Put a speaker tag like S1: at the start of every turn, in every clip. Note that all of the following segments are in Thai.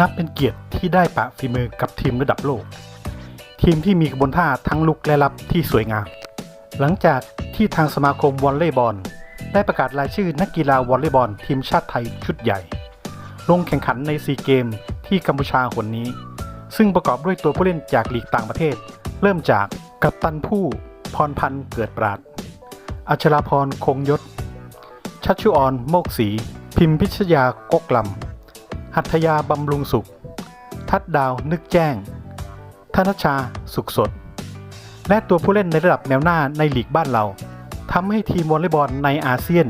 S1: นับเป็นเกียรติที่ได้ปะฝีมือกับทีมระดับโลก ทีมที่มีกระบวนท่าทั้งลุกและรับที่สวยงาม หลังจากที่ทางสมาคมวอลเลย์บอล ได้ประกาศรายชื่อนักกีฬาวอลเลย์บอลทีมชาติไทยชุดใหญ่ ลงแข่งขันในซีเกมที่กัมพูชาหนนี้ ซึ่งประกอบด้วยตัวผู้เล่นจากลีกต่างประเทศ เริ่มจากกัปตันผู้พรพันธ์เกิดปราด อัชราพรคงยศ ชัชชุออนโมกศรีพิมพิชยากกลำ หัตยาบำรุงสุข ทัดดาวนึกแจ้ง ธนชาสุขสด และตัวผู้เล่นในระดับแนวหน้าในลีกบ้านเราทำให้ทีมวอลเลย์บอลในอาเซียน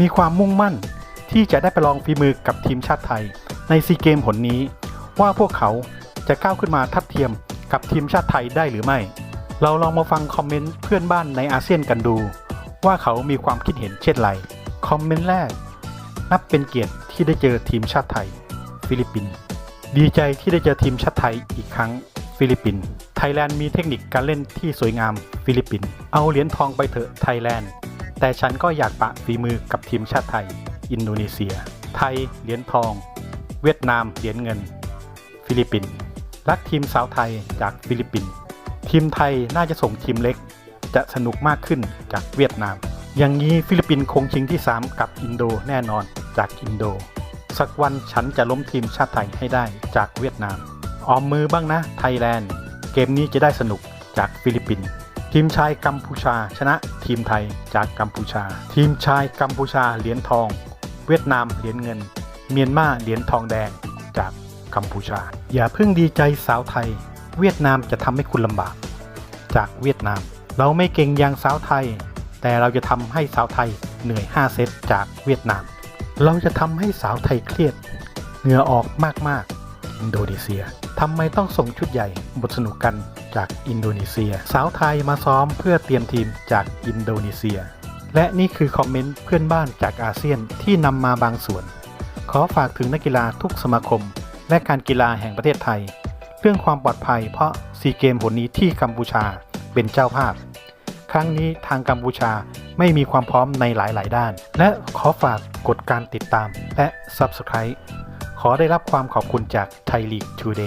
S1: มีความมุ่งมั่นที่จะได้ไปลองฝีมือกับทีมชาติไทย ในซีเกมผลนี้ ว่าพวกเขาจะก้าวขึ้นมาทัดเทียมกับทีมชาติไทยได้หรือไม่ เราลองมาฟังคอมเมนต์เพื่อนบ้านในอาเซียนกันดู ว่าเขามีความคิดเห็นเช่นไร คอมเมนต์แรก นับเป็นเกียรติที่ได้เจอทีมชาติไทย ฟิลิปปินส์ดีใจที่ได้เจอทีมชาติไทยอีกครั้งฟิลิปปินส์ไทยแลนด์มีเทคนิคการเล่นที่สวยงามฟิลิปปินส์เอาเหรียญทองไปเถอะไทยแลนด์ แต่ฉันก็อยากปะฝีมือกับทีมชาติไทย อินโดนีเซีย ไทยเหรียญทอง เวียดนามเหรียญเงิน ฟิลิปปินส์รักทีมสาวไทยจากฟิลิปปินส์ทีมไทยน่าจะส่งทีมเล็ก จะสนุกมากขึ้นจากเวียดนาม อย่างนี้ฟิลิปปินส์คงชิงที่ 3 กับอินโดแน่นอนจากอินโด สักวันฉันจะล้มทีมชาติไทยให้ได้จากเวียดนาม ออมมือบ้างนะไทยแลนด์ เกมนี้จะได้สนุกจากฟิลิปปินส์ทีมชายกัมพูชาชนะทีมไทยจากกัมพูชา ทีมชายกัมพูชาเหรียญทอง เวียดนามเหรียญเงิน เมียนมาเหรียญทองแดงจากกัมพูชา อย่าเพิ่งดีใจสาวไทย เวียดนามจะทำให้คุณลำบาก จากเวียดนาม เราไม่เก่งอย่างสาวไทย แต่เราจะทำให้สาวไทยเหนื่อย 5 เซตจากเวียดนาม เราจะทำให้สาวไทยเครียด เหงื่อออกมากๆ อินโดนีเซียทำไมต้องส่งชุดใหญ่บทสนุกกันจากอินโดนีเซีย สาวไทยมาซ้อมเพื่อเตรียมทีมจากอินโดนีเซีย และนี่คือคอมเมนต์เพื่อนบ้านจากอาเซียนที่นำมาบางส่วน ขอฝากถึงนักกีฬาทุกสมาคม และการกีฬาแห่งประเทศไทย เรื่องความปลอดภัยเพราะซีเกมผลนี้ที่กัมพูชาเป็นเจ้าภาพ ครั้งนี้ทางกัมพูชาไม่มีความพร้อมในหลาย ๆ ด้าน และขอฝากกดการติดตามและ Subscribe ขอได้รับความขอบคุณจากไทยลีก Today